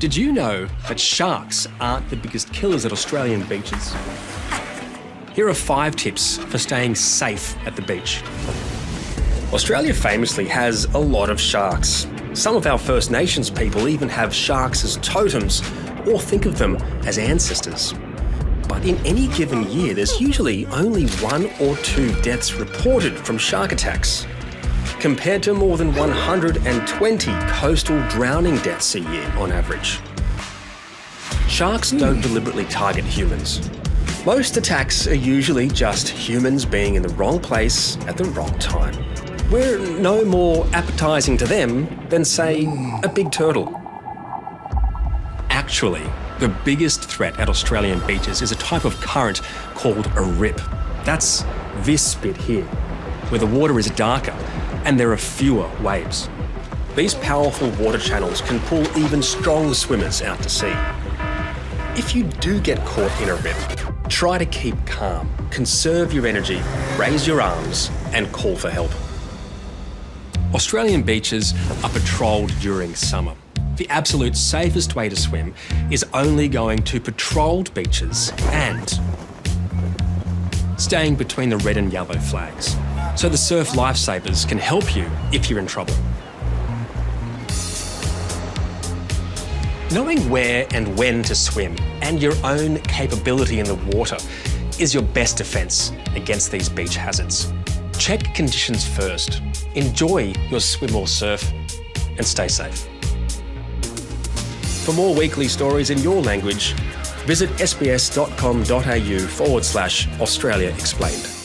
Did you know that sharks aren't the biggest killers at Australian beaches? Here are five tips for staying safe at the beach. Australia famously has a lot of sharks. Some of our First Nations people even have sharks as totems or think of them as ancestors. But in any given year, there's usually only one or two deaths reported from shark attacks, compared to more than 120 coastal drowning deaths a year on average. Sharks don't hmm. deliberately target humans. Most attacks are usually just humans being in the wrong place at the wrong time. We're no more appetizing to them than, say, a big turtle. Actually, the biggest threat at Australian beaches is a type of current called a rip. That's this bit here, where the water is darker and there are fewer waves. These powerful water channels can pull even strong swimmers out to sea. If you do get caught in a rip, try to keep calm, conserve your energy, raise your arms, and call for help. Australian beaches are patrolled during summer. The absolute safest way to swim is only going to patrolled beaches and staying between the red and yellow flags. So the surf lifesavers can help you if you're in trouble. Knowing where and when to swim and your own capability in the water is your best defence against these beach hazards. Check conditions first, enjoy your swim or surf, and stay safe. For more weekly stories in your language, visit sbs.com.au forward slash Australia Explained.